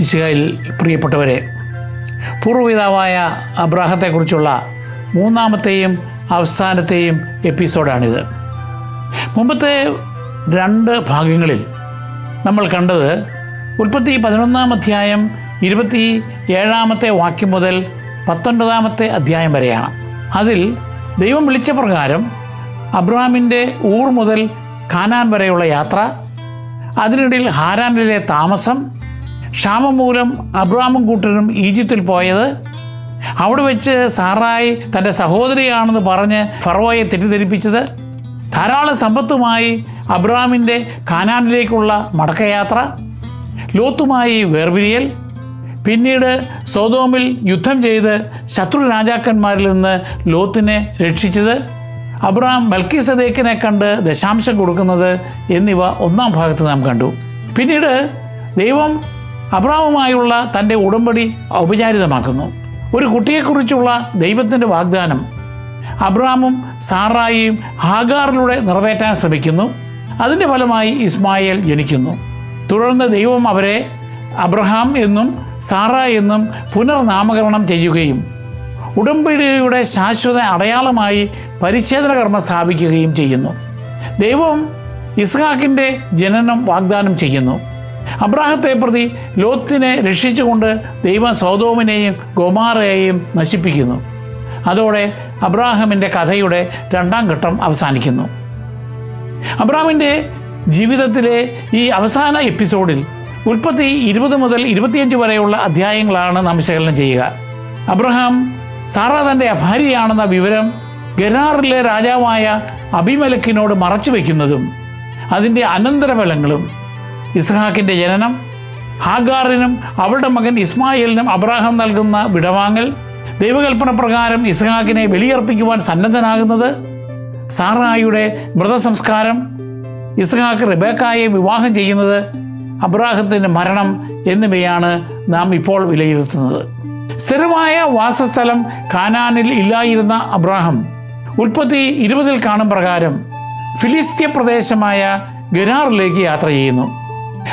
മിശിഹയിൽ പ്രിയപ്പെട്ടവരെ പൂർവപിതാവായ അബ്രാഹത്തെക്കുറിച്ചുള്ള മൂന്നാമത്തെയും അവസാനത്തെയും എപ്പിസോഡാണിത്. മുമ്പത്തെ രണ്ട് ഭാഗങ്ങളിൽ നമ്മൾ കണ്ടത് ഉൽപ്പത്തി പതിനൊന്നാം അധ്യായം ഇരുപത്തി ഏഴാമത്തെ വാക്യം മുതൽ പത്തൊൻപതാമത്തെ അധ്യായം വരെയാണ്. അതിൽ ദൈവം വിളിച്ച പ്രകാരം അബ്രഹാമിന്റെ ഊർ മുതൽ ഖാനാൻ വരെയുള്ള യാത്ര അതിനിടയിൽ ഹാരാനിലെ താമസം ക്ഷാമം മൂലം അബ്രാമും കൂട്ടരും ഈജിപ്തിൽ പോയത്. അവിടെ വെച്ച് സാറായി തന്റെ സഹോദരിയാണെന്ന് പറഞ്ഞ് ഫറോയെ തെറ്റിദ്ധരിപ്പിച്ചത്. ധാരാളം സമ്പത്തുമായി അബ്രാമിന്റെ കാനാനിലേക്കുള്ള മടക്കയാത്ര. ലോത്തുമായി വേർപിരിയൽ. പിന്നീട് സോതോമിൽ യുദ്ധം ചെയ്ത് ശത്രു രാജാക്കന്മാരിൽ നിന്ന് ലോത്തിനെ രക്ഷിച്ചത്. അബ്രഹാം മൽക്കി സദേക്കിനെ കണ്ട് ദശാംശം കൊടുക്കുന്നത് എന്നിവ ഒന്നാം ഭാഗത്ത് നാം കണ്ടു. പിന്നീട് ദൈവം അബ്രാമുമായുള്ള തന്റെ ഉടമ്പടി ഔപചാരികമാക്കുന്നു. ഒരു കുട്ടിയെക്കുറിച്ചുള്ള ദൈവത്തിന്റെ വാഗ്ദാനം അബ്രാമും സാറായിയും ഹാഗാറിലൂടെ നിറവേറ്റാൻ ശ്രമിക്കുന്നു. അതിന്റെ ഫലമായി ഇസ്മായേൽ ജനിക്കുന്നു. തുടർന്ന് ദൈവം അവരെ അബ്രഹാം എന്നും സാറ എന്നും പുനർനാമകരണം ചെയ്യുകയും ഉടമ്പടിയുടെ ശാശ്വത അടയാളമായി പരിച്ഛേദന കർമ്മം സ്ഥാപിക്കുകയും ചെയ്യുന്നു. ദൈവം ഇസ്ഹാക്കിന്റെ ജനനം വാഗ്ദാനം ചെയ്യുന്നു. അബ്രാഹത്തെ പ്രതി ലോത്തിനെ രക്ഷിച്ചുകൊണ്ട് ദൈവം സൗദോമിനെയും ഗോമാറയെയും നശിപ്പിക്കുന്നു. അതോടെ അബ്രാഹമിന്റെ കഥയുടെ രണ്ടാം ഘട്ടം അവസാനിക്കുന്നു. അബ്രാമിന്റെ ജീവിതത്തിലെ ഈ അവസാന എപ്പിസോഡിൽ ഉൽപ്പത്തി ഇരുപത് മുതൽ ഇരുപത്തിയഞ്ച് വരെയുള്ള അധ്യായങ്ങളാണ് നാം വിശകലനം ചെയ്യുക. അബ്രഹാം സാറ തന്റെ ഭാര്യയാണെന്ന വിവരം ഗരാറിലെ രാജാവായ അഭിമലക്കിനോട് മറച്ചു വയ്ക്കുന്നതും അതിന്റെ അനന്തരഫലങ്ങളും ഇസ്ഹാക്കിന്റെ ജനനം ഹാഗാറിനും അവളുടെ മകൻ ഇസ്മായിലിനും അബ്രാഹാം നൽകുന്ന വിടവാങ്ങൽ ദൈവകൽപ്പന പ്രകാരം ഇസ്ഹാക്കിനെ ബലിയർപ്പിക്കുവാൻ സന്നദ്ധനാകുന്നത് സാറായുടെ മൃതസംസ്കാരം ഇസ്ഹാക്ക് റിബേക്കായെ വിവാഹം ചെയ്യുന്നത് അബ്രാഹത്തിന്റെ മരണം എന്നിവയാണ് നാം ഇപ്പോൾ വിലയിരുത്തുന്നത്. സ്ഥിരമായ വാസസ്ഥലം കാനാനിൽ ഇല്ലായിരുന്ന അബ്രാഹം ഉൽപ്പത്തി ഇരുപതിൽ കാണും പ്രകാരം ഫിലിസ്ത്യ പ്രദേശമായ ഗരാറിലേക്ക് യാത്ര ചെയ്യുന്നു.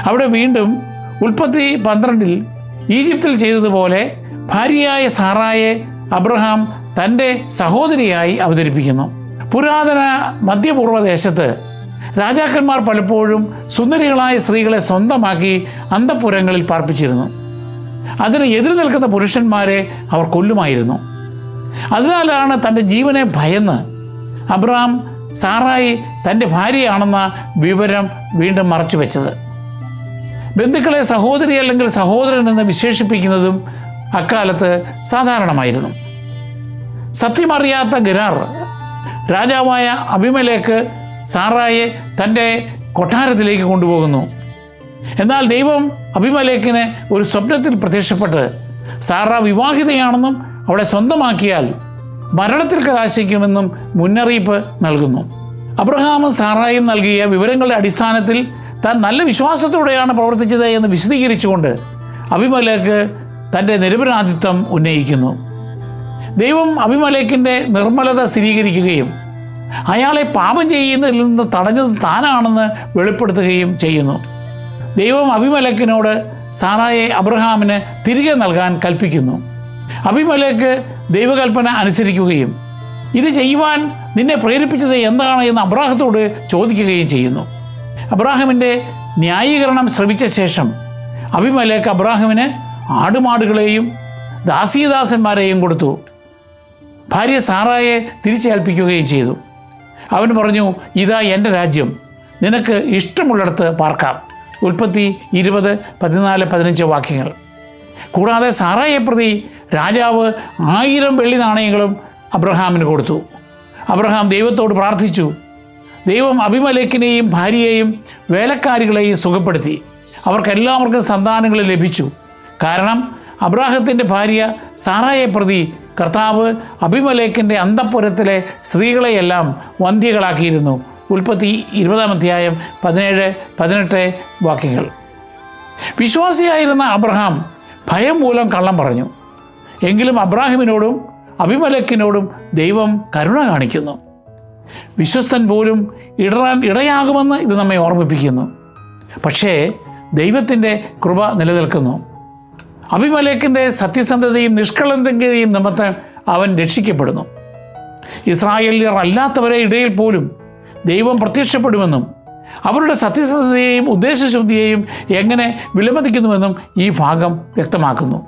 അവിടെ വീണ്ടും ഉൽപ്പത്തി പന്ത്രണ്ടിൽ ഈജിപ്തിൽ ചെയ്തതുപോലെ ഭാര്യയായ സാറായെ അബ്രഹാം തന്റെ സഹോദരിയായി അവതരിപ്പിക്കുന്നു. പുരാതന മധ്യപൂർവ ദേശത്ത് രാജാക്കന്മാർ പലപ്പോഴും സുന്ദരികളായ സ്ത്രീകളെ സ്വന്തമാക്കി അന്തപുരങ്ങളിൽ പാർപ്പിച്ചിരുന്നു. അതിന് എതിർ നിൽക്കുന്ന പുരുഷന്മാരെ അവർ കൊല്ലുമായിരുന്നു. അതിനാലാണ് തന്റെ ജീവനെ ഭയന്ന് അബ്രഹാം സാറായി തന്റെ ഭാര്യയാണെന്ന വിവരം വീണ്ടും മറച്ചു വെച്ചത് ബന്ധുക്കളെ സഹോദരി അല്ലെങ്കിൽ സഹോദരൻ എന്ന് വിശേഷിപ്പിക്കുന്നതും അക്കാലത്ത് സാധാരണമായിരുന്നു. സത്യമറിയാത്ത ഗരാർ രാജാവായ അഭിമലേക്ക് സാറായെ തന്റെ കൊട്ടാരത്തിലേക്ക് കൊണ്ടുപോകുന്നു. എന്നാൽ ദൈവം അഭിമലേക്കിന് ഒരു സ്വപ്നത്തിൽ പ്രത്യക്ഷപ്പെട്ട് സാറ വിവാഹിതയാണെന്നും അവളെ സ്വന്തമാക്കിയാൽ മരണത്തിൽ കലാശിക്കുമെന്നും മുന്നറിയിപ്പ് നൽകുന്നു. അബ്രഹാമും സാറായും നൽകിയ വിവരങ്ങളുടെ അടിസ്ഥാനത്തിൽ താൻ നല്ല വിശ്വാസത്തോടെയാണ് പ്രവർത്തിച്ചത് എന്ന് വിശദീകരിച്ചുകൊണ്ട് അഭിമലേക്ക് തന്റെ നിരപരാധിത്വം ഉന്നയിക്കുന്നു. ദൈവം അഭിമലേക്കിന്റെ നിർമ്മലത സ്ഥിരീകരിക്കുകയും അയാളെ പാപം ചെയ്യുന്നതിൽ നിന്ന് തടഞ്ഞത് താനാണെന്ന് വെളിപ്പെടുത്തുകയും ചെയ്യുന്നു. ദൈവം അഭിമലക്കിനോട് സാറായെ അബ്രഹാമിന് തിരികെ നൽകാൻ കൽപ്പിക്കുന്നു. അഭിമലേക്ക് ദൈവകൽപ്പന അനുസരിക്കുകയും ഇത് ചെയ്യുവാൻ നിന്നെ പ്രേരിപ്പിച്ചത് എന്താണ് എന്ന് അബ്രാഹത്തോട് ചോദിക്കുകയും ചെയ്യുന്നു. അബ്രാഹിമിന്റെ ന്യായീകരണം ശ്രമിച്ച ശേഷം അഭിമലേക്ക് അബ്രാഹിമിന് ആടുമാടുകളെയും ദാസീദാസന്മാരെയും കൊടുത്തു. ഭാര്യ സാറായെ തിരിച്ചേൽപ്പിക്കുകയും ചെയ്തു. അവൻ പറഞ്ഞു ഇതാ എന്റെ രാജ്യം. നിനക്ക് ഇഷ്ടമുള്ളിടത്ത് പാർക്കാം. ഉൽപ്പത്തി ഇരുപത് പതിനാല് പതിനഞ്ച് വാക്യങ്ങൾ. കൂടാതെ സാറായെ പ്രതി രാജാവ് ആയിരം വെള്ളി നാണയങ്ങളും അബ്രഹാമിന് കൊടുത്തു. അബ്രഹാം ദൈവത്തോട് പ്രാർത്ഥിച്ചു ദൈവം അഭിമലേക്കിനെയും ഭാര്യയെയും വേലക്കാരികളെയും സുഖപ്പെടുത്തി. അവർക്കെല്ലാവർക്കും സന്താനങ്ങൾ ലഭിച്ചു. കാരണം അബ്രാഹത്തിന്റെ ഭാര്യ സാറായെ പ്രതി കർത്താവ് അഭിമലേക്കിന്റെ അന്തപ്പുരത്തിലെ സ്ത്രീകളെയെല്ലാം വന്ധ്യകളാക്കിയിരുന്നു. ഉൽപ്പത്തി ഇരുപതാം അധ്യായം പതിനേഴ് പതിനെട്ട് വാക്യങ്ങൾ. വിശ്വാസിയായിരുന്ന അബ്രഹാം ഭയം മൂലം കള്ളം പറഞ്ഞു. എങ്കിലും അബ്രാഹിമിനോടും അഭിമലക്കിനോടും ദൈവം കരുണ കാണിക്കുന്നു. വിശ്വസ്തൻ പോലും ഇടറാൻ ഇടയാകുമെന്ന് ഇത് നമ്മെ ഓർമ്മിപ്പിക്കുന്നു. പക്ഷേ ദൈവത്തിന്റെ കൃപ നിലനിൽക്കുന്നു. അഭിമലേക്കിന്റെ സത്യസന്ധതയും നിഷ്കളങ്കതയും നിമിത്തം അവൻ രക്ഷിക്കപ്പെടുന്നു. ഇസ്രായേലിയർ അല്ലാത്തവരെ ഇടയിൽ പോലും ദൈവം പ്രത്യക്ഷപ്പെടുമെന്നും അവരുടെ സത്യസന്ധതയെയും ഉദ്ദേശശുദ്ധിയെയും എങ്ങനെ വിലമതിക്കുന്നുവെന്നും ഈ ഭാഗം വ്യക്തമാക്കുന്നു.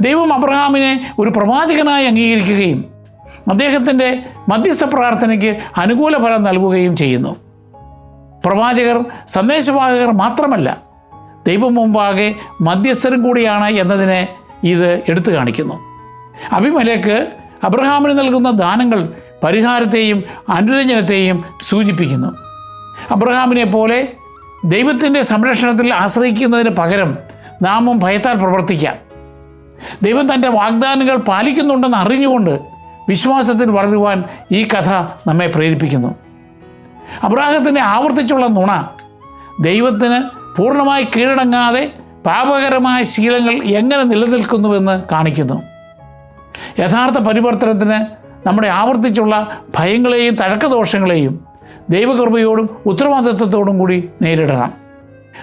ദൈവം അബ്രഹാമിനെ ഒരു പ്രവാചകനായി അംഗീകരിക്കുകയും അദ്ദേഹത്തിന്റെ മധ്യസ്ഥ പ്രാർത്ഥനയ്ക്ക് അനുകൂല ഫലം നൽകുകയും ചെയ്യുന്നു. പ്രവാചകർ സന്ദേശവാഹകർ മാത്രമല്ല ദൈവം മുമ്പാകെ മധ്യസ്ഥരും കൂടിയാണ് എന്നതിനെ ഇത് എടുത്തു കാണിക്കുന്നു. അഭിമലേക്ക് അബ്രഹാമിന് നൽകുന്ന ദാനങ്ങൾ പരിഹാരത്തെയും അനുരഞ്ജനത്തെയും സൂചിപ്പിക്കുന്നു. അബ്രഹാമിനെ പോലെ ദൈവത്തിന്റെ സംരക്ഷണത്തിൽ ആശ്രയിക്കുന്നതിന് പകരം നാമും ഭയത്താൽ പ്രവർത്തിക്കാം. ദൈവം തന്റെ വാഗ്ദാനങ്ങൾ പാലിക്കുന്നുണ്ടെന്ന് അറിഞ്ഞുകൊണ്ട് വിശ്വാസത്തിൽ വളരുവാൻ ഈ കഥ നമ്മെ പ്രേരിപ്പിക്കുന്നു. അബ്രാഹത്തിന്റെ ആവർത്തിച്ചുള്ള നുണ ദൈവത്തിന് പൂർണമായി കീഴടങ്ങാതെ പാപകരമായ ശീലങ്ങൾ എങ്ങനെ നിലനിൽക്കുന്നുവെന്ന് കാണിക്കുന്നു. യഥാർത്ഥ പരിവർത്തനത്തിന് നമ്മുടെ ആവർത്തിച്ചുള്ള ഭയങ്ങളെയും തഴക്കദോഷങ്ങളെയും ദൈവകൃപയോടും ഉത്തരവാദിത്വത്തോടും കൂടി നേരിടണം.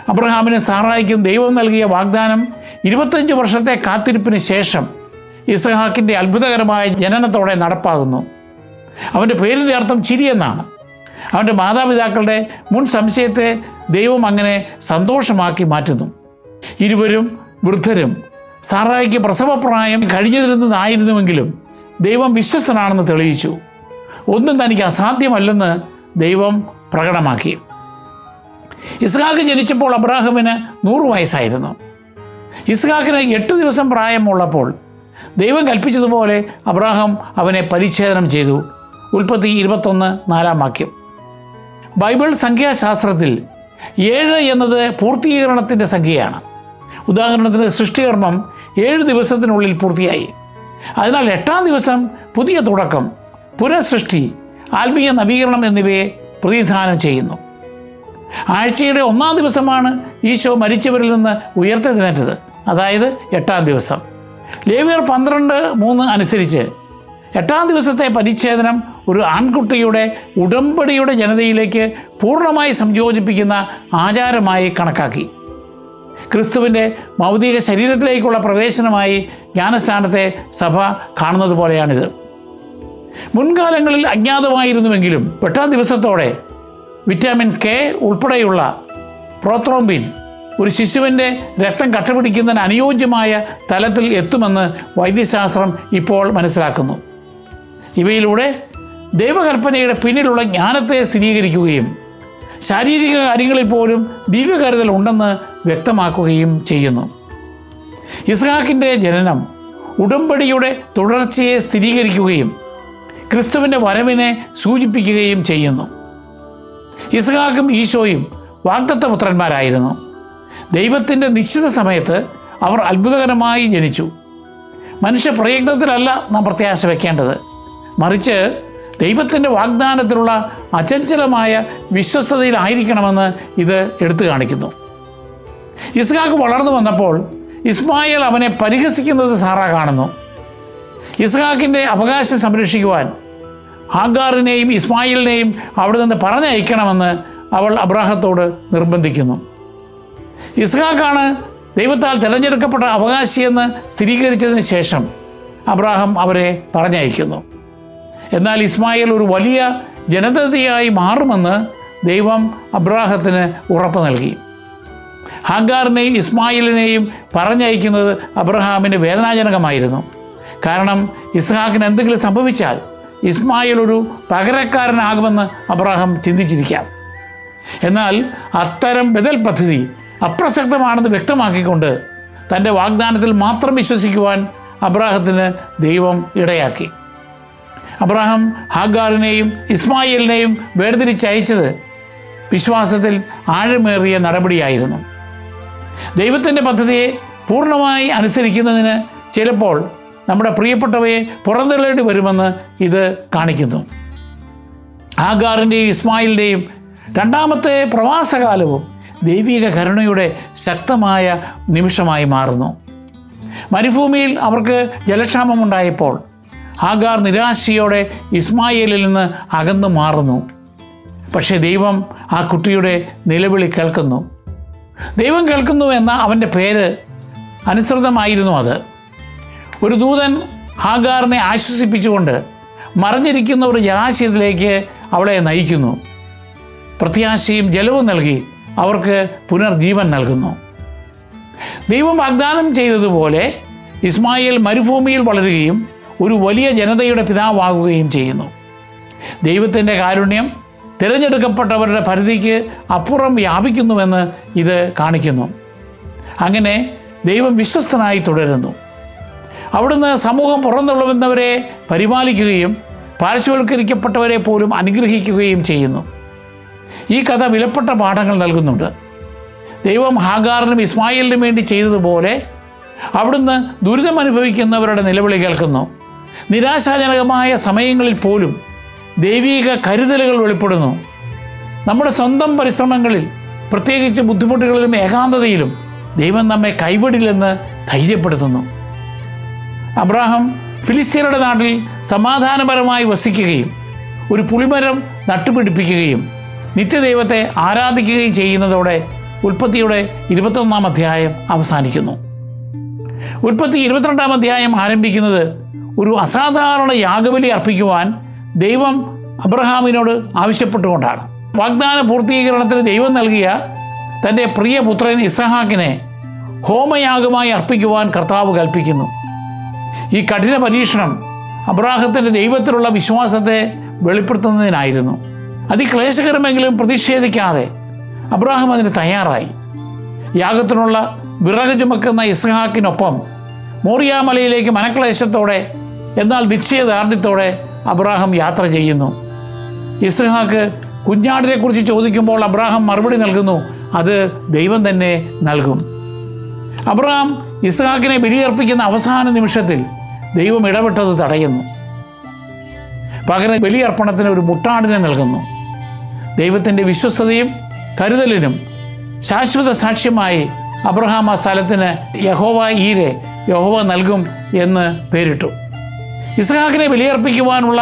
അബ്രഹാമിന് സാറായിക്കും ദൈവം നൽകിയ വാഗ്ദാനം ഇരുപത്തഞ്ച് വർഷത്തെ കാത്തിരിപ്പിന് ശേഷം ഇസഹാക്കിന്റെ അത്ഭുതകരമായ ജനനത്തോടെ നടപ്പാകുന്നു. അവന്റെ പേരിന്റെ അർത്ഥം ചിരി എന്നാണ് അവന്റെ മാതാപിതാക്കളുടെ മുൻ സംശയത്തെ ദൈവം അങ്ങനെ സന്തോഷമാക്കി മാറ്റുന്നു. ഇരുവരും വൃദ്ധരും. സാറായിക്ക് പ്രസവപ്രായം കഴിഞ്ഞിരുന്നതായിരുന്നുവെങ്കിലും ദൈവം വിശ്വസ്തനാണെന്ന് തെളിയിച്ചു. ഒന്നും തനിക്ക് അസാധ്യമല്ലെന്ന് ദൈവം പ്രകടമാക്കി. ഇസ്ഹാക്ക് ജനിച്ചപ്പോൾ അബ്രാഹമിന് നൂറ് വയസ്സായിരുന്നു. ഇസ്ഹാക്കിന് എട്ട് ദിവസം പ്രായമുള്ളപ്പോൾ ദൈവം കൽപ്പിച്ചതുപോലെ അബ്രാഹം അവനെ പരിച്ഛേദനം ചെയ്തു. ഉൽപ്പത്തി ഇരുപത്തൊന്ന് നാലാം വാക്യം. ബൈബിൾ സംഖ്യാശാസ്ത്രത്തിൽ ഏഴ് എന്നത് പൂർത്തീകരണത്തിന്റെ സംഖ്യയാണ്. ഉദാഹരണത്തിന് സൃഷ്ടികർമ്മം ഏഴ് ദിവസത്തിനുള്ളിൽ പൂർത്തിയായി. അതിനാൽ എട്ടാം ദിവസം പുതിയ തുടക്കം പുനഃസൃഷ്ടി ആത്മീയ നവീകരണം എന്നിവയെ പ്രതിനിധാനം ചെയ്യുന്നു. ആഴ്ചയുടെ ഒന്നാം ദിവസമാണ് ഈശോ മരിച്ചവരിൽ നിന്ന് ഉയർത്തെഴുന്നേറ്റത്. അതായത് എട്ടാം ദിവസം. ലേവിയർ പന്ത്രണ്ട് മൂന്ന് അനുസരിച്ച് എട്ടാം ദിവസത്തെ പരിച്ഛേദനം ഒരു ആൺകുട്ടിയുടെ ഉടമ്പടിയുടെ ജനതയിലേക്ക് പൂർണമായി സംയോജിപ്പിക്കുന്ന ആചാരമായി കണക്കാക്കി. ക്രിസ്തുവിന്റെ ഭൗതിക ശരീരത്തിലേക്കുള്ള പ്രവേശനമായി ജ്ഞാനസ്ഥാനത്തെ സഭ കാണുന്നത് പോലെയാണിത്. മുൻകാലങ്ങളിൽ അജ്ഞാതമായിരുന്നുവെങ്കിലും എട്ടാം ദിവസത്തോടെ വിറ്റാമിൻ കെ ഉൾപ്പെടെയുള്ള പ്രോത്രോംബിൻ ഒരു ശിശുവിന്റെ രക്തം കട്ടപിടിക്കുന്നതിന് അനുയോജ്യമായ തലത്തിൽ എത്തുമെന്ന് വൈദ്യശാസ്ത്രം ഇപ്പോൾ മനസ്സിലാക്കുന്നു. ഇവയിലൂടെ ദൈവകൽപ്പനയുടെ പിന്നിലുള്ള ജ്ഞാനത്തെ സ്ഥിരീകരിക്കുകയും ശാരീരിക കാര്യങ്ങളിൽ പോലും ദിവ്യകരുതൽ ഉണ്ടെന്ന് വ്യക്തമാക്കുകയും ചെയ്യുന്നു. ഇസ്ഹാക്കിന്റെ ജനനം ഉടമ്പടിയുടെ തുടർച്ചയെ സ്ഥിരീകരിക്കുകയും ക്രിസ്തുവിന്റെ വരവിനെ സൂചിപ്പിക്കുകയും ചെയ്യുന്നു. ഇസ്ഹാക്കും ഈശോയും വാഗ്ദത്ത പുത്രന്മാരായിരുന്നു ദൈവത്തിന്റെ നിശ്ചിത സമയത്ത് അവർ അത്ഭുതകരമായി ജനിച്ചു. മനുഷ്യ പ്രയത്നത്തിലല്ല നാം പ്രത്യാശ വയ്ക്കേണ്ടത് മറിച്ച് ദൈവത്തിന്റെ വാഗ്ദാനത്തിലുള്ള അചഞ്ചലമായ വിശ്വസ്തതയിലായിരിക്കണമെന്ന് ഇത് എടുത്തു കാണിക്കുന്നു. ഇസ്ഹാക്ക് വളർന്നു വന്നപ്പോൾ ഇസ്മായിൽ അവനെ പരിഹസിക്കുന്നത് സാറ കാണുന്നു. ഇസ്ഹാക്കിന്റെ അവകാശം സംരക്ഷിക്കുവാൻ ഹാഗാറിനെയും ഇസ്മായിലിനെയും അവിടെ നിന്ന് പറഞ്ഞയക്കണമെന്ന് അവൾ അബ്രാഹത്തോട് നിർബന്ധിക്കുന്നു. ഇസ്ഹാക്കാണ് ദൈവത്താൽ തിരഞ്ഞെടുക്കപ്പെട്ട അവകാശിയെന്ന് സ്ഥിരീകരിച്ചതിന് ശേഷം അബ്രാഹം അവരെ പറഞ്ഞയക്കുന്നു. എന്നാൽ ഇസ്മായിൽ ഒരു വലിയ ജനതയായി മാറുമെന്ന് ദൈവം അബ്രാഹത്തിന് ഉറപ്പ് നൽകി. ഹാഗാറിനെയും ഇസ്മായിലിനെയും പറഞ്ഞയക്കുന്നത് അബ്രഹാമിന് വേദനാജനകമായിരുന്നു. കാരണം ഇസ്ഹാക്കിന് എന്തെങ്കിലും സംഭവിച്ചാൽ ഇസ്മായിൽ ഒരു പകരക്കാരനാകുമെന്ന് അബ്രഹാം ചിന്തിച്ചിരിക്കാം. എന്നാൽ അത്തരം ബദൽ പദ്ധതി അപ്രസക്തമാണെന്ന് വ്യക്തമാക്കിക്കൊണ്ട് തന്റെ വാഗ്ദാനത്തിൽ മാത്രം വിശ്വസിക്കുവാൻ അബ്രാഹത്തിന് ദൈവം ഇടയാക്കി. അബ്രാഹാം ഹാഗാറിനെയും ഇസ്മായിലിനെയും വേർതിരിച്ചയച്ചത് വിശ്വാസത്തിൽ ആഴമേറിയ നടപടിയായിരുന്നു. ദൈവത്തിന്റെ പദ്ധതിയെ പൂർണമായി അനുസരിക്കുന്നതിന് ചിലപ്പോൾ നമ്മുടെ പ്രിയപ്പെട്ടവയെ പുറന്തള്ളേണ്ടി വരുമെന്ന് ഇത് കാണിക്കുന്നു. ആഗാറിന്റെയും ഇസ്മായിലിന്റെയും രണ്ടാമത്തെ പ്രവാസകാലവും ദൈവിക കരുണയുടെ ശക്തമായ നിമിഷമായി മാറുന്നു. മരുഭൂമിയിൽ അവർക്ക് ജലക്ഷാമമുണ്ടായപ്പോൾ ആഗാർ നിരാശയോടെ ഇസ്മായിലിൽ നിന്ന് അകന്നു മാറുന്നു. പക്ഷേ ദൈവം ആ കുട്ടിയുടെ നിലവിളി കേൾക്കുന്നു. ദൈവം കേൾക്കുന്നു എന്ന അവന്റെ പേര് അനുസൃതമായിരുന്നു അത്. ഒരു ദൂതൻ ഹാഗാറിനെ ആശ്വസിപ്പിച്ചുകൊണ്ട് മറിഞ്ഞിരിക്കുന്ന ഒരു ജലാശയത്തിലേക്ക് അവളെ നയിക്കുന്നു. പ്രത്യാശയും ജലവും നൽകി അവർക്ക് പുനർജീവൻ നൽകുന്നു. ദൈവം വാഗ്ദാനം ചെയ്തതുപോലെ ഇസ്മായിൽ മരുഭൂമിയിൽ വളരുകയും ഒരു വലിയ ജനതയുടെ പിതാവാകുകയും ചെയ്യുന്നു. ദൈവത്തിന്റെ കാരുണ്യം തിരഞ്ഞെടുക്കപ്പെട്ടവരുടെ പരിധിക്ക് അപ്പുറം വ്യാപിക്കുന്നുവെന്ന് ഇത് കാണിക്കുന്നു. അങ്ങനെ ദൈവം വിശ്വസ്തനായി തുടരുന്നു. അവിടുന്ന് സമൂഹം പുറന്തള്ളുന്നവരെ പരിപാലിക്കുകയും പാർശ്വവൽക്കരിക്കപ്പെട്ടവരെ പോലും അനുഗ്രഹിക്കുകയും ചെയ്യുന്നു. ഈ കഥ വിലപ്പെട്ട പാഠങ്ങൾ നൽകുന്നുണ്ട്. ദൈവം ഹാഗാറിനും ഇസ്മായിലിനും വേണ്ടി ചെയ്തതുപോലെ അവിടുന്ന് ദുരിതം അനുഭവിക്കുന്നവരുടെ നിലവിളി കേൾക്കുന്നു. നിരാശാജനകമായ സമയങ്ങളിൽ പോലും ദൈവീക കരുതലുകൾ വെളിപ്പെടുന്നു. നമ്മുടെ സ്വന്തം പരിശ്രമങ്ങളിൽ പ്രത്യേകിച്ച് ബുദ്ധിമുട്ടുകളിലും ഏകാന്തതയിലും ദൈവം നമ്മെ കൈവിടില്ലെന്ന് ധൈര്യപ്പെടുത്തുന്നു. അബ്രാഹം ഫിലിസ്തീനയുടെ നാട്ടിൽ സമാധാനപരമായി വസിക്കുകയും ഒരു പുളിമരം നട്ടുപിടിപ്പിക്കുകയും നിത്യദൈവത്തെ ആരാധിക്കുകയും ചെയ്യുന്നതോടെ ഉൽപ്പത്തിയുടെ ഇരുപത്തൊന്നാം അധ്യായം അവസാനിക്കുന്നു. ഉൽപ്പത്തി ഇരുപത്തിരണ്ടാം അധ്യായം ആരംഭിക്കുന്നത് ഒരു അസാധാരണ യാഗബലി അർപ്പിക്കുവാൻ ദൈവം അബ്രഹാമിനോട് ആവശ്യപ്പെട്ടുകൊണ്ടാണ്. വാഗ്ദാന പൂർത്തീകരണത്തിന് ദൈവം നൽകിയ തന്റെ പ്രിയപുത്രൻ ഇസഹാക്കിനെ ഹോമയാഗമായി അർപ്പിക്കുവാൻ കർത്താവ് കൽപ്പിക്കുന്നു. ഈ കഠിന പരീക്ഷണം അബ്രാഹത്തിന്റെ ദൈവത്തിലുള്ള വിശ്വാസത്തെ വെളിപ്പെടുത്തുന്നതിനായിരുന്നു. അതിക്ലേശകരമെങ്കിലും പ്രതിഷേധിക്കാതെ അബ്രാഹാം അതിന് തയ്യാറായി. യാഗത്തിനുള്ള വിറക് ചുമക്കുന്ന ഇസ്ഹാക്കിനൊപ്പം മോറിയാമലയിലേക്ക് മനക്ലേശത്തോടെ എന്നാൽ നിശ്ചയദാർഢ്യത്തോടെ അബ്രാഹം യാത്ര ചെയ്യുന്നു. ഇസ്ഹാക്ക് കുഞ്ഞാടിനെ കുറിച്ച് ചോദിക്കുമ്പോൾ അബ്രാഹം മറുപടി നൽകുന്നു അത് ദൈവം തന്നെ നൽകും. അബ്രഹാം ഇസ്ഹാക്കിനെ ബലിയർപ്പിക്കുന്ന അവസാന നിമിഷത്തിൽ ദൈവം ഇടപെട്ടത് തടയുന്നു. പകരം ബലിയർപ്പണത്തിന് ഒരു മുട്ടാടിനെ നൽകുന്നു. ദൈവത്തിന്റെ വിശ്വസ്തതയും കരുതലിനും ശാശ്വത സാക്ഷ്യമായി അബ്രഹാം ആ സ്ഥലത്തിന് യഹോവ ഈരെ യഹോവ നൽകും എന്ന് പേരിട്ടു. ഇസ്ഹാക്കിനെ ബലിയർപ്പിക്കുവാനുള്ള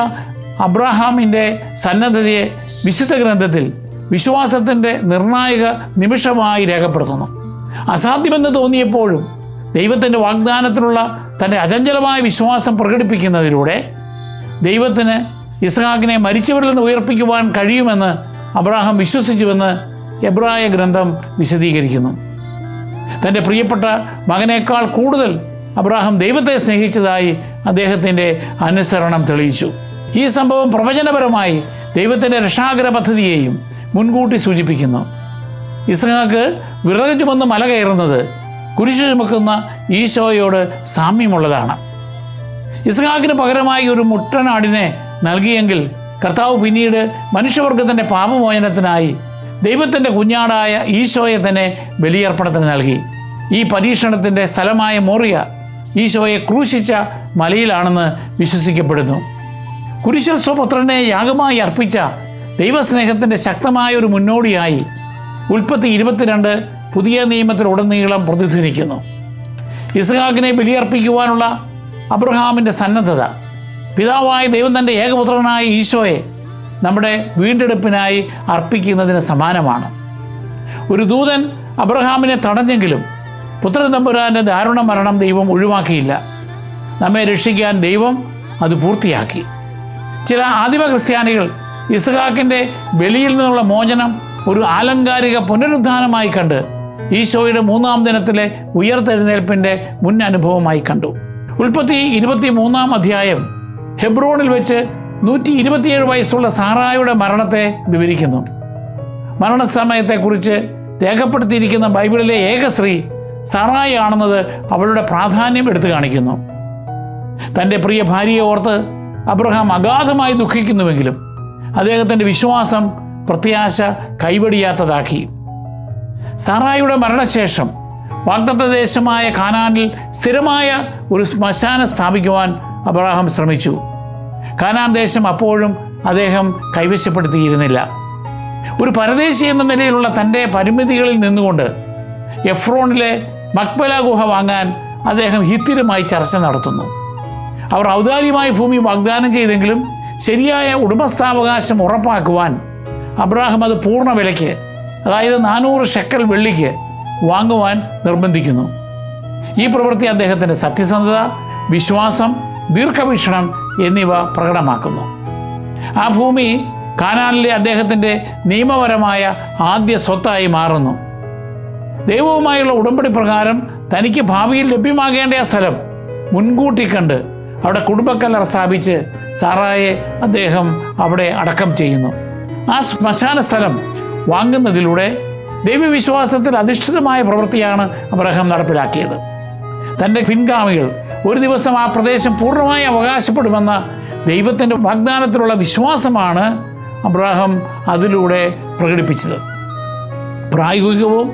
അബ്രഹാമിന്റെ സന്നദ്ധതയെ വിശുദ്ധ ഗ്രന്ഥത്തിൽ വിശ്വാസത്തിന്റെ നിർണായക നിമിഷമായി രേഖപ്പെടുത്തുന്നു. അസാധ്യമെന്ന് തോന്നിയപ്പോഴും ദൈവത്തിന്റെ വാഗ്ദാനത്തിലുള്ള തന്റെ അചഞ്ചലമായ വിശ്വാസം പ്രകടിപ്പിക്കുന്നതിലൂടെ ദൈവത്തിന് ഇസ്ഹാക്കിനെ മരിച്ചവരിൽ നിന്ന് ഉയർപ്പിക്കുവാൻ കഴിയുമെന്ന് അബ്രാഹാം വിശ്വസിച്ചുവെന്ന് എബ്രായ ഗ്രന്ഥം വിശദീകരിക്കുന്നു. തന്റെ പ്രിയപ്പെട്ട മകനേക്കാൾ കൂടുതൽ അബ്രാഹാം ദൈവത്തെ സ്നേഹിച്ചതായി അദ്ദേഹത്തിന്റെ അനുസരണം തെളിയിച്ചു. ഈ സംഭവം പ്രവചനപരമായി ദൈവത്തിന്റെ രക്ഷാകര പദ്ധതിയെയും മുൻകൂട്ടി സൂചിപ്പിക്കുന്നു. ഇസ്ഹാക്ക് വിറക് ചുമന്ന് മല കയറുന്നത് കുരിശു ചുമക്കുന്ന ഈശോയോട് സാമ്യമുള്ളതാണ്. ഇസ്ഹാക്കിന് പകരമായി ഒരു മുട്ടനാടിനെ നൽകിയെങ്കിൽ കർത്താവ് പിന്നീട് മനുഷ്യവർഗത്തിന്റെ പാപമോചനത്തിനായി ദൈവത്തിന്റെ കുഞ്ഞാടായ ഈശോയെ തന്നെ ബലിയർപ്പണത്തിന് നൽകി. ഈ പരീക്ഷണത്തിന്റെ സ്ഥലമായ മോറിയ ഈശോയെ ക്രൂശിച്ച മലയിലാണെന്ന് വിശ്വസിക്കപ്പെടുന്നു. കുരിശ സ്വപുത്രനെ യാഗമായി അർപ്പിച്ച ദൈവസ്നേഹത്തിന്റെ ശക്തമായ ഒരു മുന്നോടിയായി ഉൽപ്പത്തി ഇരുപത്തിരണ്ട് പുതിയ നിയമത്തിലുടനീളം പ്രതിധ്വനിക്കുന്നു. ഇസ്ഹാഖിനെ ബലിയർപ്പിക്കുവാനുള്ള അബ്രഹാമിന്റെ സന്നദ്ധത പിതാവായ ദൈവം തന്റെ ഏകപുത്രനായ ഈശോയെ നമ്മുടെ വീണ്ടെടുപ്പിനായി അർപ്പിക്കുന്നതിന് സമാനമാണ്. ഒരു ദൂതൻ അബ്രഹാമിനെ തടഞ്ഞെങ്കിലും പുത്രൻ തമ്പുരാന്റെ ദാരുണ മരണം ദൈവം ഒഴിവാക്കിയില്ല. നമ്മെ രക്ഷിക്കാൻ ദൈവം അത് പൂർത്തിയാക്കി. ചില ആദിമ ക്രിസ്ത്യാനികൾ ഇസ്ഹാക്കിന്റെ വെളിയിൽ നിന്നുള്ള മോചനം ഒരു ആലങ്കാരിക പുനരുദ്ധാനമായി കണ്ട് ഈശോയുടെ മൂന്നാം ദിനത്തിലെ ഉയർത്തെഴുന്നേൽപ്പിന്റെ മുൻ അനുഭവമായി കണ്ടു. ഉൽപ്പത്തി ഇരുപത്തി മൂന്നാം അധ്യായം ഹെബ്രോണിൽ വെച്ച് നൂറ്റി ഇരുപത്തിയേഴ് വയസ്സുള്ള സാറായുടെ മരണത്തെ വിവരിക്കുന്നു. മരണസമയത്തെക്കുറിച്ച് രേഖപ്പെടുത്തിയിരിക്കുന്ന ബൈബിളിലെ ഏക സ്ത്രീ സാറായി ആണെന്നത് അവളുടെ പ്രാധാന്യം എടുത്തു കാണിക്കുന്നു. തന്റെ പ്രിയ ഭാര്യയെ ഓർത്ത് അബ്രഹാം അഗാധമായി ദുഃഖിക്കുന്നുവെങ്കിലും അദ്ദേഹത്തിന്റെ വിശ്വാസം പ്രത്യാശ കൈവടിയാത്തതാക്കി. സാറായിയുടെ മരണശേഷം വാഗ്ദത്തദേശമായ ഖാനാനിൽ സ്ഥിരമായ ഒരു ശ്മശാനം സ്ഥാപിക്കുവാൻ അബ്രഹാം ശ്രമിച്ചു. കാനാൻ ദേശം അപ്പോഴും അദ്ദേഹം കൈവശപ്പെടുത്തിയിരുന്നില്ല. ഒരു പരദേശി എന്ന നിലയിലുള്ള തന്റെ പരിമിതികളിൽ നിന്നുകൊണ്ട് എഫ്രോണിലെ മക്ബല ഗുഹ വാങ്ങാൻ അദ്ദേഹം ഹിത്തിരുമായി ചർച്ച നടത്തുന്നു. അവർ ഔദാര്യമായി ഭൂമി വാഗ്ദാനം ചെയ്തെങ്കിലും ശരിയായ ഉടമസ്ഥാവകാശം ഉറപ്പാക്കുവാൻ അബ്രാഹം അത് പൂർണ വിലയ്ക്ക് അതായത് നാനൂറ് ഷെക്കൽ വെള്ളിക്ക് വാങ്ങുവാൻ നിർബന്ധിക്കുന്നു. ഈ പ്രവൃത്തി അദ്ദേഹത്തിന്റെ സത്യസന്ധത വിശ്വാസം ദീർഘവീക്ഷണം എന്നിവ പ്രകടമാക്കുന്നു. ആ ഭൂമി കാനാനിലെ അദ്ദേഹത്തിന്റെ നിയമപരമായ ആദ്യ സ്വത്തായി മാറുന്നു. ദൈവവുമായുള്ള ഉടമ്പടി പ്രകാരം തനിക്ക് ഭാവിയിൽ ലഭ്യമാകേണ്ട ആ സ്ഥലം മുൻകൂട്ടി കണ്ട് അവിടെ കുടുംബക്കല്ലറ സ്ഥാപിച്ച് സാറായെ അദ്ദേഹം അവിടെ അടക്കം ചെയ്യുന്നു. ആ ശ്മശാന സ്ഥലം വാങ്ങുന്നതിലൂടെ ദൈവവിശ്വാസത്തിൽ അധിഷ്ഠിതമായ പ്രവൃത്തിയാണ് അബ്രഹാം നടപ്പിലാക്കിയത്. തന്റെ പിൻഗാമികൾ ഒരു ദിവസം ആ പ്രദേശം പൂർണമായി അവകാശപ്പെടുമെന്ന ദൈവത്തിന്റെ വാഗ്ദാനത്തിലുള്ള വിശ്വാസമാണ് അബ്രാഹം അതിലൂടെ പ്രകടിപ്പിച്ചത്. പ്രായോഗികവും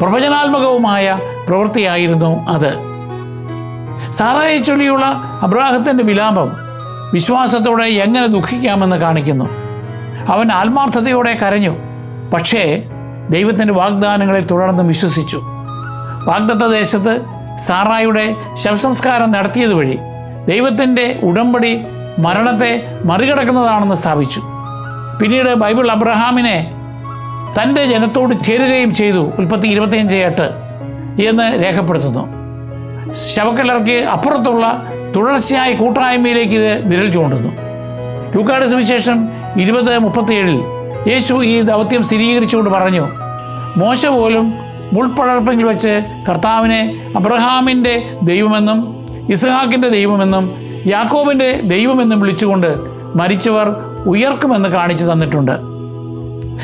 പ്രവചനാത്മകവുമായ പ്രവൃത്തിയായിരുന്നു അത്. സാറായെ ചൊല്ലിയുള്ള അബ്രാഹത്തിന്റെ വിലാപം വിശ്വാസത്തോടെ എങ്ങനെ ദുഃഖിക്കാമെന്ന് കാണിക്കുന്നു. അവൻ ആത്മാർത്ഥതയോടെ കരഞ്ഞു. പക്ഷേ ദൈവത്തിന്റെ വാഗ്ദാനങ്ങളെ തുടർന്ന് വിശ്വസിച്ചു. വാഗ്ദത്ത ദേശത്ത് സാറായുടെ ശവസംസ്കാരം നടത്തിയത് വഴി ദൈവത്തിന്റെ ഉടമ്പടി മരണത്തെ മറികടക്കുന്നതാണെന്ന് സ്ഥാപിച്ചു. പിന്നീട് ബൈബിൾ അബ്രഹാമിനെ തന്റെ ജനത്തോട് ചേരുകയും ചെയ്തു ഉൽപ്പത്തി ഇരുപത്തിയഞ്ച് എട്ട് എന്ന് രേഖപ്പെടുത്തുന്നു. ശവക്കലർക്ക് അപ്പുറത്തുള്ള തുടർച്ചയായ കൂട്ടായ്മയിലേക്ക് ഇത് വിരൽ ചൂണ്ടുന്നു. ലൂക്കാട് സുവിശേഷം ഇരുപത് മുപ്പത്തിയേഴിൽ യേശു ഈ ദൗത്യം സ്ഥിരീകരിച്ചുകൊണ്ട് പറഞ്ഞു മോശ പോലും മുൾപ്പടർപ്പെങ്കിൽ വെച്ച് കർത്താവിനെ അബ്രഹാമിന്റെ ദൈവമെന്നും ഇസഹാക്കിന്റെ ദൈവമെന്നും യാക്കോബിന്റെ ദൈവമെന്നും വിളിച്ചുകൊണ്ട് മരിച്ചവർ ഉയർക്കുമെന്ന് കാണിച്ചു തന്നിട്ടുണ്ട്.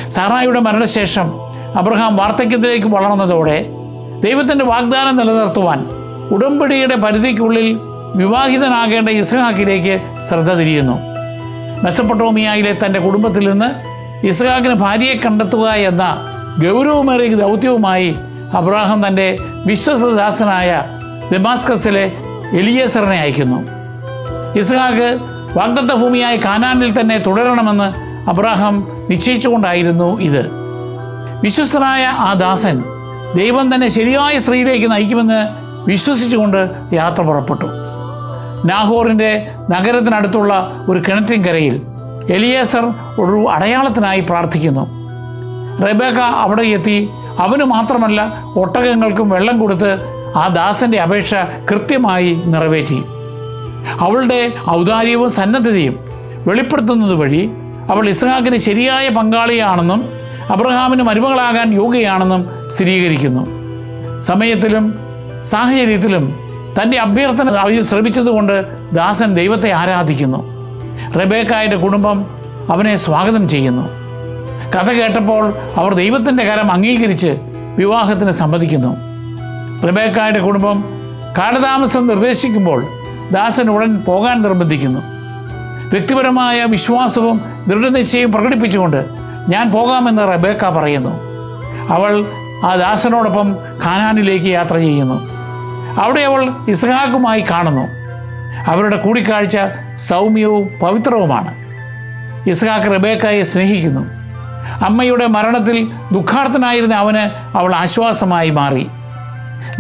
സാറായിയുടെ മരണശേഷം അബ്രഹാം വാർദ്ധക്യത്തിലേക്ക് വളർന്നതോടെ ദൈവത്തിന്റെ വാഗ്ദാനം നിലനിർത്തുവാൻ ഉടമ്പടിയുടെ പരിധിക്കുള്ളിൽ വിവാഹിതനാകേണ്ട ഇസഹാക്കിലേക്ക് ശ്രദ്ധ തിരിയുന്നു. മെസ്സപ്പൊട്ടോമിയയിലെ തന്റെ കുടുംബത്തിൽ നിന്ന് ഇസഹാക്കിന് ഭാര്യയെ കണ്ടെത്തുക എന്ന ഗൗരവമേറിയ ദൗത്യവുമായി അബ്രാഹാം തന്റെ വിശ്വസദാസനായ ദമാസ്കസിലെ എലിയേസറിനെ അയക്കുന്നു. ഇസ്ഹാക്ക് വാഗ്ദത്ത ഭൂമിയായ കാനാനിൽ തന്നെ തുടരണമെന്ന് അബ്രാഹാം നിശ്ചയിച്ചുകൊണ്ടായിരുന്നു ഇത്. വിശ്വസ്തനായ ആ ദാസൻ ദൈവം തന്നെ ശരിയായ സ്ത്രീയിലേക്ക് നയിക്കുമെന്ന് വിശ്വസിച്ചുകൊണ്ട് യാത്ര പുറപ്പെട്ടു. നാഹോറിന്റെ നഗരത്തിനടുത്തുള്ള ഒരു കിണറ്റിൻകരയിൽ എലിയേസർ ഒരു അടയാളത്തിനായി പ്രാർത്ഥിക്കുന്നു. റെബേക്ക അവിടെ എത്തി. അവന് മാത്രമല്ല ഒട്ടകങ്ങൾക്കും വെള്ളം കൊടുത്ത് ആ ദാസന്റെ അപേക്ഷ കൃത്യമായി നിറവേറ്റി. അവളുടെ ഔദാര്യവും സന്നദ്ധതയും വെളിപ്പെടുത്തുന്നത് വഴി അവൾ ഇസ്ഹാക്കിന് ശരിയായ പങ്കാളിയാണെന്നും അബ്രഹാമിന് മരുമകളാകാൻ യോഗ്യയാണെന്നും സ്ഥിരീകരിക്കുന്നു. സമയത്തിലും സാഹചര്യത്തിലും തന്റെ അഭ്യർത്ഥന ശ്രമിച്ചതുകൊണ്ട് ദാസൻ ദൈവത്തെ ആരാധിക്കുന്നു. റബേക്കായുടെ കുടുംബം അവനെ സ്വാഗതം ചെയ്യുന്നു. കഥ കേട്ടപ്പോൾ അവർ ദൈവത്തിന്റെ കരം അംഗീകരിച്ച് വിവാഹത്തിന് സമ്മതിക്കുന്നു. റിബേക്കായുടെ കുടുംബം കാലതാമസം നിർദ്ദേശിക്കുമ്പോൾ ദാസൻ ഉടൻ പോകാൻ നിർബന്ധിക്കുന്നു. വ്യക്തിപരമായ വിശ്വാസവും ദൃഢനിശ്ചയവും പ്രകടിപ്പിച്ചുകൊണ്ട് ഞാൻ പോകാമെന്ന് റബേക്ക പറയുന്നു. അവൾ ആ ദാസനോടൊപ്പം ഖാനാനിലേക്ക് യാത്ര ചെയ്യുന്നു. അവിടെ അവൾ ഇസ്ഹാക്കുമായി കാണുന്നു. അവരുടെ കൂടിക്കാഴ്ച സൗമ്യവും പവിത്രവുമാണ്. ഇസ്ഹാക്ക് റബേക്കയെ സ്നേഹിക്കുന്നു. അമ്മയുടെ മരണത്തിൽ ദുഃഖാർത്ഥനായിരുന്ന അവന് അവൾ ആശ്വാസമായി മാറി.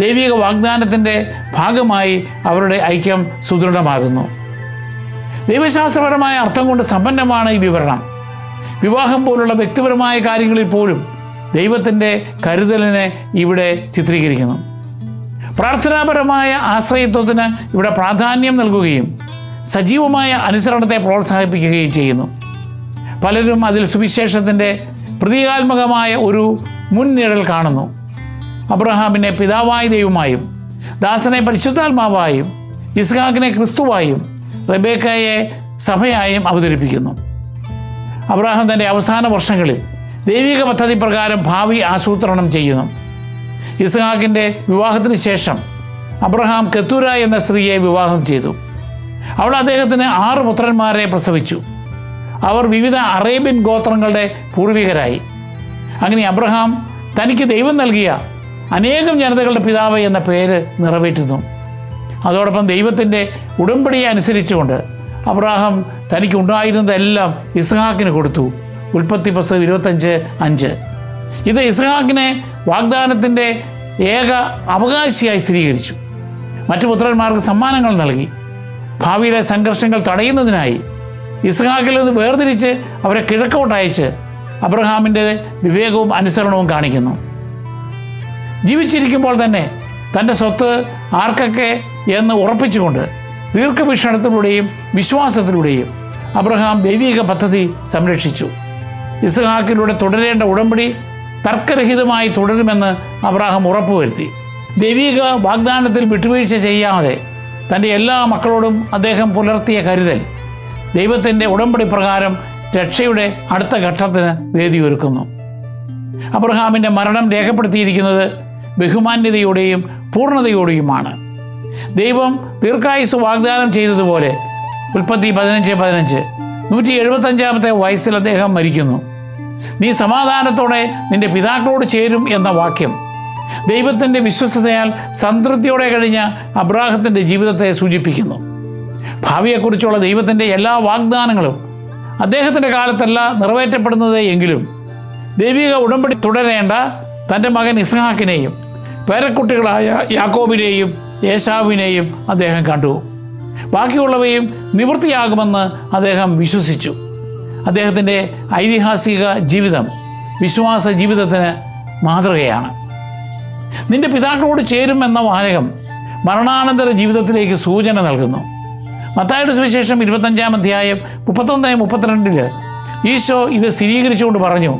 ദൈവിക വാഗ്ദാനത്തിന്റെ ഭാഗമായി അവരുടെ ഐക്യം സുദൃഢമാകുന്നു. ദൈവശാസ്ത്രപരമായ അർത്ഥം കൊണ്ട് സമ്പന്നമാണ് ഈ വിവരണം. വിവാഹം പോലുള്ള വ്യക്തിപരമായ കാര്യങ്ങളിൽ പോലും ദൈവത്തിന്റെ കരുതലിനെ ഇവിടെ ചിത്രീകരിക്കുന്നു. പ്രാർത്ഥനാപരമായ ആശ്രയത്വത്തിന് ഇവിടെ പ്രാധാന്യം നൽകുകയും സജീവമായ അനുസരണത്തെ പ്രോത്സാഹിപ്പിക്കുകയും ചെയ്യുന്നു. പലരും അതിൽ സുവിശേഷത്തിന്റെ പ്രതീകാത്മകമായ ഒരു മുൻനിഴൽ കാണുന്നു. അബ്രഹാമിനെ പിതാവായ ദൈവമായും ദാസനെ പരിശുദ്ധാത്മാവായും ഇസ്ഹാക്കിനെ ക്രിസ്തുവായും റബേക്കയെ സഭയായും അവതരിപ്പിക്കുന്നു. അബ്രഹാം തന്റെ അവസാന വർഷങ്ങളിൽ ദൈവിക പദ്ധതി പ്രകാരം ഭാവി ആസൂത്രണം ചെയ്യുന്നു. ഇസ്ഹാക്കിന്റെ വിവാഹത്തിന് ശേഷം അബ്രഹാം കെത്തൂര എന്ന സ്ത്രീയെ വിവാഹം ചെയ്തു. അവൾ അദ്ദേഹത്തിന് ആറ് പുത്രന്മാരെ പ്രസവിച്ചു. അവർ വിവിധ അറേബ്യൻ ഗോത്രങ്ങളുടെ പൂർവികരായി. അങ്ങനെ അബ്രഹാം തനിക്ക് ദൈവം നൽകിയ അനേകം ജനതകളുടെ പിതാവ് എന്ന പേര് നിറവേറ്റുന്നു. അതോടൊപ്പം ദൈവത്തിന്റെ ഉടമ്പടിയെ അനുസരിച്ചുകൊണ്ട് അബ്രാഹാം തനിക്ക് ഉണ്ടായിരുന്നതെല്ലാം ഇസ്ഹാക്കിന് കൊടുത്തു. ഉൽപ്പത്തി പുസ്തകം ഇരുപത്തഞ്ച് അഞ്ച്. ഇത് ഇസ്ഹാക്കിനെ വാഗ്ദാനത്തിന്റെ ഏക അവകാശിയായി സ്ഥിരീകരിച്ചു. മറ്റു പുത്രന്മാർക്ക് സമ്മാനങ്ങൾ നൽകി. ഭാവിയിലെ സംഘർഷങ്ങൾ തടയുന്നതിനായി ഇസ്ഹാക്കിൽ നിന്ന് വേർതിരിച്ച് അവരെ കിഴക്കോട്ട് അയച്ച് അബ്രഹാമിന്റെ വിവേകവും അനുസരണവും കാണിക്കുന്നു. ജീവിച്ചിരിക്കുമ്പോൾ തന്നെ തന്റെ സ്വത്ത് ആർക്കൊക്കെ എന്ന് ഉറപ്പിച്ചുകൊണ്ട് ദീർഘവീക്ഷണത്തിലൂടെയും വിശ്വാസത്തിലൂടെയും അബ്രഹാം ദൈവിക പദ്ധതി സംരക്ഷിച്ചു. ഇസ്ഹാക്കിലൂടെ തുടരേണ്ട ഉടമ്പടി തർക്കരഹിതമായി തുടരുമെന്ന് അബ്രഹാം ഉറപ്പുവരുത്തി. ദൈവിക വാഗ്ദാനത്തിൽ വിട്ടുവീഴ്ച ചെയ്യാതെ തന്റെ എല്ലാ മക്കളോടും അദ്ദേഹം പുലർത്തിയ കരുതൽ ദൈവത്തിന്റെ ഉടമ്പടി പ്രകാരം രക്ഷയുടെ അടുത്ത ഘട്ടത്തിന് വേദിയൊരുക്കുന്നു. അബ്രഹാമിന്റെ മരണം രേഖപ്പെടുത്തിയിരിക്കുന്നത് ബഹുമാന്യതയോടെയും പൂർണതയോടെയുമാണ്. ദൈവം ദീർഘായുസ് വാഗ്ദാനം ചെയ്തതുപോലെ ഉൽപ്പത്തി പതിനഞ്ച് പതിനഞ്ച് നൂറ്റി എഴുപത്തഞ്ചാമത്തെ വയസ്സിൽ അദ്ദേഹം മരിക്കുന്നു. നീ സമാധാനത്തോടെ നിന്റെ പിതാക്കളോട് ചേരും എന്ന വാക്യം ദൈവത്തിന്റെ വിശ്വസതയാൽ സംതൃപ്തിയോടെ കഴിഞ്ഞ അബ്രാഹത്തിന്റെ ജീവിതത്തെ സൂചിപ്പിക്കുന്നു. ഭാവിയെക്കുറിച്ചുള്ള ദൈവത്തിന്റെ എല്ലാ വാഗ്ദാനങ്ങളും അദ്ദേഹത്തിന്റെ കാലത്തല്ല നിറവേറ്റപ്പെടുന്നത് എങ്കിലും ദൈവിക ഉടമ്പടി തുടരേണ്ട തന്റെ മകൻ ഇസ്ഹാക്കിനെയും പേരക്കുട്ടികളായ യാക്കോബിനെയും യേശാവിനെയും അദ്ദേഹം കണ്ടു. ബാക്കിയുള്ളവയും നിവൃത്തിയാകുമെന്ന് അദ്ദേഹം വിശ്വസിച്ചു. അദ്ദേഹത്തിന്റെ ഐതിഹാസിക ജീവിതം വിശ്വാസ ജീവിതത്തിന് മാതൃകയാണ്. നിന്റെ പിതാക്കളോട് ചേരുമെന്ന വാചകം മരണാനന്തര ജീവിതത്തിലേക്ക് സൂചന നൽകുന്നു. മത്തായുടെ സുവിശേഷം ഇരുപത്തഞ്ചാം അധ്യായം മുപ്പത്തൊന്ന് മുപ്പത്തിരണ്ടിൽ ഈശോ ഇത് സ്ഥിരീകരിച്ചുകൊണ്ട് പറഞ്ഞു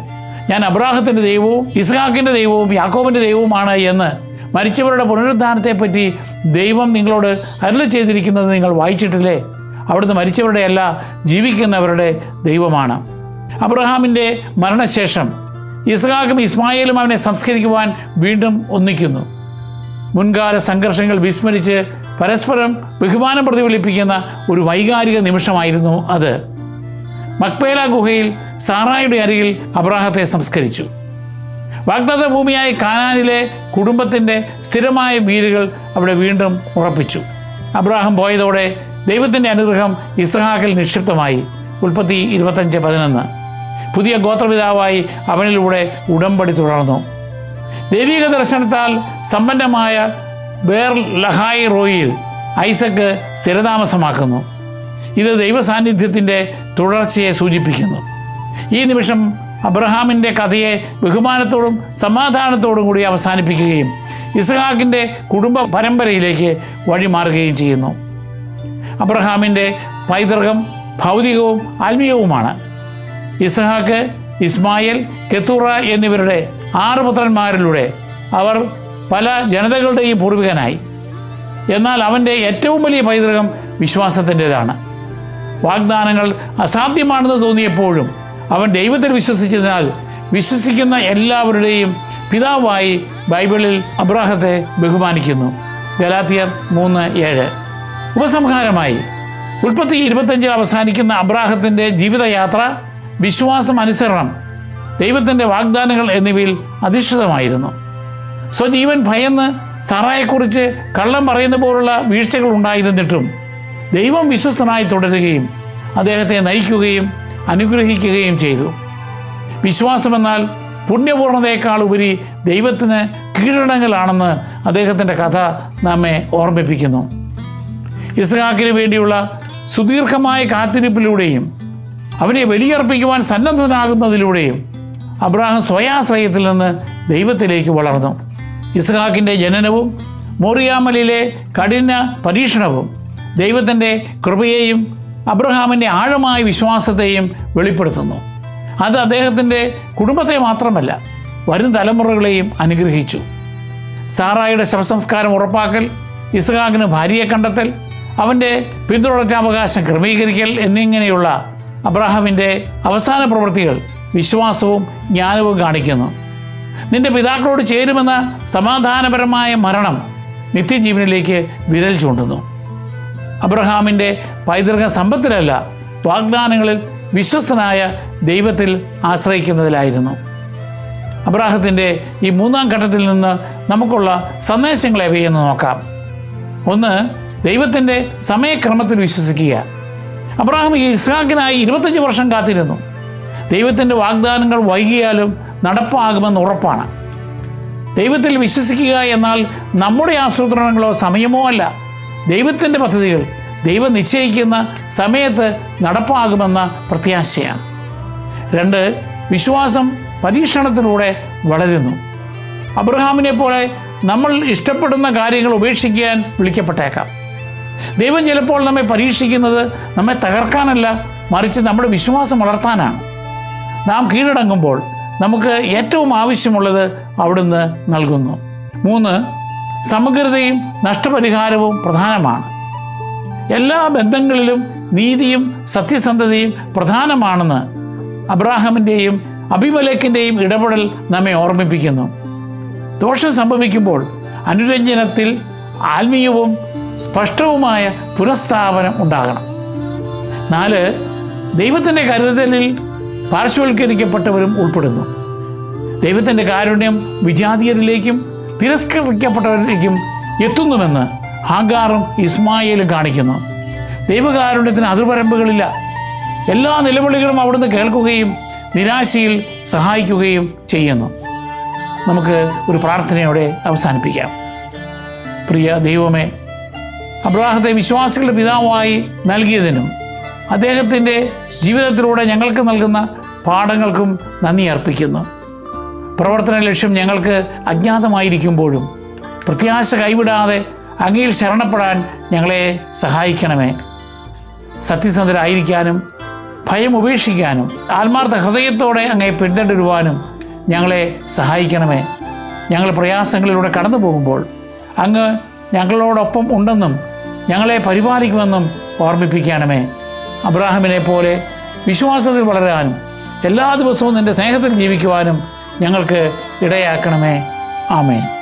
ഞാൻ അബ്രാഹത്തിന്റെ ദൈവവും ഇസ്ഹാക്കിന്റെ ദൈവവും യാക്കോബിന്റെ ദൈവവുമാണ് എന്ന് മരിച്ചവരുടെ പുനരുദ്ധാനത്തെപ്പറ്റി ദൈവം നിങ്ങളോട് അരുളി ചെയ്തിരിക്കുന്നത് നിങ്ങൾ വായിച്ചിട്ടില്ലേ? അവിടുന്ന് മരിച്ചവരുടെ അല്ല ജീവിക്കുന്നവരുടെ ദൈവമാണ്. അബ്രഹാമിന്റെ മരണശേഷം ഇസ്ഹാക്കും ഇസ്മായിലും അവനെ സംസ്കരിക്കുവാൻ വീണ്ടും ഒന്നിക്കുന്നു. മുൻകാല സംഘർഷങ്ങൾ വിസ്മരിച്ച് പരസ്പരം ബഹുമാനം പ്രതിഫലിപ്പിക്കുന്ന ഒരു വൈകാരിക നിമിഷമായിരുന്നു അത്. മക്പേല ഗുഹയിൽ സാറായുടെ അരികിൽ അബ്രാഹത്തെ സംസ്കരിച്ചു. വാഗ്ദത്ത ഭൂമിയായ കാനാനിലെ കുടുംബത്തിന്റെ സ്ഥിരമായ വീരുകൾ അവിടെ വീണ്ടും ഉറപ്പിച്ചു. അബ്രാഹം പോയതോടെ ദൈവത്തിന്റെ അനുഗ്രഹം ഇസ്ഹാക്കിൽ നിക്ഷിപ്തമായി. ഉൽപ്പത്തി ഇരുപത്തഞ്ച് പതിനൊന്ന്. പുതിയ ഗോത്രപിതാവായി അവനിലൂടെ ഉടമ്പടി തുടർന്നു. ദൈവിക ദർശനത്താൽ സമ്പന്നമായ ബേർ ലഹായ് റോയിൽ ഐസക്ക് സ്ഥിരതാമസമാക്കുന്നു. ഇത് ദൈവ സാന്നിധ്യത്തിന്റെ തുടർച്ചയെ സൂചിപ്പിക്കുന്നു. ഈ നിമിഷം അബ്രഹാമിന്റെ കഥയെ ബഹുമാനത്തോടും സമാധാനത്തോടും കൂടി അവസാനിപ്പിക്കുകയും ഇസഹാക്കിന്റെ കുടുംബ പരമ്പരയിലേക്ക് വഴിമാറുകയും ചെയ്യുന്നു. അബ്രഹാമിന്റെ പൈതൃകം ഭൗതികവും ആത്മീയവുമാണ്. ഇസഹാക്ക് ഇസ്മായിൽ കെത്തൂറ എന്നിവരുടെ ആറ് പുത്രന്മാരിലൂടെ അവർ പല ജനതകളുടെയും പൂർവികനായി. എന്നാൽ അവന്റെ ഏറ്റവും വലിയ പൈതൃകം വിശ്വാസത്തിന്റെതാണ്. വാഗ്ദാനങ്ങൾ അസാധ്യമാണെന്ന് തോന്നിയപ്പോഴും അവൻ ദൈവത്തിൽ വിശ്വസിച്ചതിനാൽ വിശ്വസിക്കുന്ന എല്ലാവരുടെയും പിതാവായി ബൈബിളിൽ അബ്രാഹത്തെ ബഹുമാനിക്കുന്നു. ഗലാത്തിയർ മൂന്ന് ഏഴ്. ഉപസംഹാരമായി. ഉൽപ്പത്തി ഇരുപത്തഞ്ചിൽ അവസാനിക്കുന്ന അബ്രാഹത്തിന്റെ ജീവിതയാത്ര വിശ്വാസം അനുസരണം ദൈവത്തിന്റെ വാഗ്ദാനങ്ങൾ എന്നിവയിൽ അധിഷ്ഠിതമായിരുന്നു. സ്വജീവൻ ഭയന്ന് സാറായെക്കുറിച്ച് കള്ളം പറയുന്ന പോലുള്ള വീഴ്ചകൾ ഉണ്ടായിരുന്നിട്ടും ദൈവം വിശ്വസ്തനായി തുടരുകയും അദ്ദേഹത്തെ നയിക്കുകയും അനുഗ്രഹിക്കുകയും ചെയ്തു. വിശ്വാസമെന്നാൽ പുണ്യപൂർണതയേക്കാൾ ഉപരി ദൈവത്തിന് കീഴടങ്ങലാണെന്ന് അദ്ദേഹത്തിന്റെ കഥ നമ്മെ ഓർമ്മിപ്പിക്കുന്നു. ഇസ്ഹാക്കിന് വേണ്ടിയുള്ള സുദീർഘമായ കാത്തിരിപ്പിലൂടെയും അവനെ ബലിയർപ്പിക്കുവാൻ സന്നദ്ധനാകുന്നതിലൂടെയും അബ്രാഹം സ്വയാശ്രയത്തിൽ നിന്ന് ദൈവത്തിലേക്ക് വളർന്നു. ഇസ്ഹാക്കിന്റെ ജനനവും മോറിയാമലിലെ കഠിന പരീക്ഷണവും ദൈവത്തിന്റെ കൃപയെയും അബ്രഹാമിന്റെ ആഴമായ വിശ്വാസത്തെയും വെളിപ്പെടുത്തുന്നു. അത് അദ്ദേഹത്തിന്റെ കുടുംബത്തെ മാത്രമല്ല വരും തലമുറകളെയും അനുഗ്രഹിച്ചു. സാറായുടെ ശവസംസ്കാരം ഉറപ്പാക്കൽ ഇസ്ഹാക്കിന് ഭാര്യയെ കണ്ടെത്തൽ അവന്റെ പിന്തുടർച്ചാവകാശം ക്രമീകരിക്കൽ എന്നിങ്ങനെയുള്ള അബ്രഹാമിന്റെ അവസാന പ്രവൃത്തികൾ വിശ്വാസവും ജ്ഞാനവും കാണിക്കുന്നു. നിന്റെ പിതാക്കളോട് ചേരുമെന്ന സമാധാനപരമായ മരണം നിത്യജീവനിലേക്ക് വിരൽ ചൂണ്ടുന്നു. അബ്രഹാമിന്റെ പൈതൃക സമ്പത്തിലല്ല വാഗ്ദാനങ്ങളിൽ വിശ്വസ്തനായ ദൈവത്തിൽ ആശ്രയിക്കുന്നതിലായിരുന്നു. അബ്രാഹത്തിന്റെ ഈ മൂന്നാം ഘട്ടത്തിൽ നിന്ന് നമുക്കുള്ള സന്ദേശങ്ങൾ എവയെന്ന് നോക്കാം. ഒന്ന് ദൈവത്തിന്റെ സമയക്രമത്തിൽ വിശ്വസിക്കുക. അബ്രാഹം ഈ ഇസ്ഹാക്കിനായി ഇരുപത്തഞ്ച് വർഷം കാത്തിരുന്നു. ദൈവത്തിന്റെ വാഗ്ദാനങ്ങൾ വൈകിയാലും നടപ്പാകുമെന്ന് ഉറപ്പാണ്. ദൈവത്തിൽ വിശ്വസിക്കുക എന്നാൽ നമ്മുടെ ആസൂത്രണങ്ങളോ സമയമോ അല്ല. ദൈവത്തിന്റെ പദ്ധതികൾ ദൈവം നിശ്ചയിക്കുന്ന സമയത്ത് നടപ്പാകുമെന്ന പ്രത്യാശയാണ്. രണ്ട് വിശ്വാസം പരീക്ഷണത്തിലൂടെ വളരുന്നു. അബ്രഹാമിനെ പോലെ നമ്മൾ ഇഷ്ടപ്പെടുന്ന കാര്യങ്ങൾ ഉപേക്ഷിക്കാൻ വിളിക്കപ്പെട്ടേക്കാം. ദൈവം ചിലപ്പോൾ നമ്മെ പരീക്ഷിക്കുന്നത് നമ്മെ തകർക്കാനല്ല മറിച്ച് നമ്മുടെ വിശ്വാസം വളർത്താനാണ്. നാം കീഴടങ്ങുമ്പോൾ നമുക്ക് ഏറ്റവും ആവശ്യമുള്ളത് അവിടുന്ന് നൽകുന്നു. മൂന്ന് സമഗ്രതയും നഷ്ടപരിഹാരവും പ്രധാനമാണ്. എല്ലാ ബന്ധങ്ങളിലും നീതിയും സത്യസന്ധതയും പ്രധാനമാണെന്ന് അബ്രാഹമിന്റെയും അഭിമലേക്കിന്റെയും ഇടപെടൽ നമ്മെ ഓർമ്മിപ്പിക്കുന്നു. ദോഷം സംഭവിക്കുമ്പോൾ അനുരഞ്ജനത്തിൽ ആത്മീയവും സ്പഷ്ടവുമായ പുനഃസ്ഥാപനം ഉണ്ടാകണം. നാല് ദൈവത്തിന്റെ കരുതലിൽ പാർശ്വവൽക്കരിക്കപ്പെട്ടവരും ഉൾപ്പെടുന്നു. ദൈവത്തിന്റെ കാരുണ്യം വിജാതീയരിലേക്കും തിരസ്കരിക്കപ്പെട്ടവരിലേക്കും എത്തുന്നുവെന്ന് ഹാഗാറും ഇസ്മായിലും കാണിക്കുന്നു. ദൈവകാരുണ്യത്തിന് അതിർവരമ്പുകളില്ല. എല്ലാ നിലവിളികളും അവിടുന്ന് കേൾക്കുകയും നിരാശയിൽ സഹായിക്കുകയും ചെയ്യുന്നു. നമുക്ക് ഒരു പ്രാർത്ഥനയോടെ അവസാനിപ്പിക്കാം. പ്രിയ ദൈവമേ അബ്രാഹത്തെ വിശ്വാസികളുടെ പിതാവായി നൽകിയതിനും അദ്ദേഹത്തിന്റെ ജീവിതത്തിലൂടെ ഞങ്ങൾക്ക് നൽകുന്ന പാഠങ്ങൾക്കും നന്ദി അർപ്പിക്കുന്നു. പ്രവർത്തന ലക്ഷ്യം ഞങ്ങൾക്ക് അജ്ഞാതമായിരിക്കുമ്പോഴും പ്രത്യാശ കൈവിടാതെ അങ്ങയിൽ ശരണപ്പെടാൻ ഞങ്ങളെ സഹായിക്കണമേ. സത്യസന്ധരായിരിക്കാനും ഭയം ഉപേക്ഷിക്കാനും ആത്മാർത്ഥ ഹൃദയത്തോടെ അങ്ങയെ പിന്തുടരുവാനും ഞങ്ങളെ സഹായിക്കണമേ. ഞങ്ങൾ പ്രയാസങ്ങളിലൂടെ കടന്നു പോകുമ്പോൾ അങ്ങ് ഞങ്ങളോടൊപ്പം ഉണ്ടെന്നും ഞങ്ങളെ പരിപാലിക്കുമെന്നും ഓർമ്മിപ്പിക്കണമേ. അബ്രാഹമിനെ പോലെ വിശ്വാസത്തിൽ വളരാനും എല്ലാ ദിവസവും നിന്റെ സ്നേഹത്തിൽ ജീവിക്കുവാനും ഞങ്ങൾക്ക് ഇടയാക്കണമേ. ആമേൻ.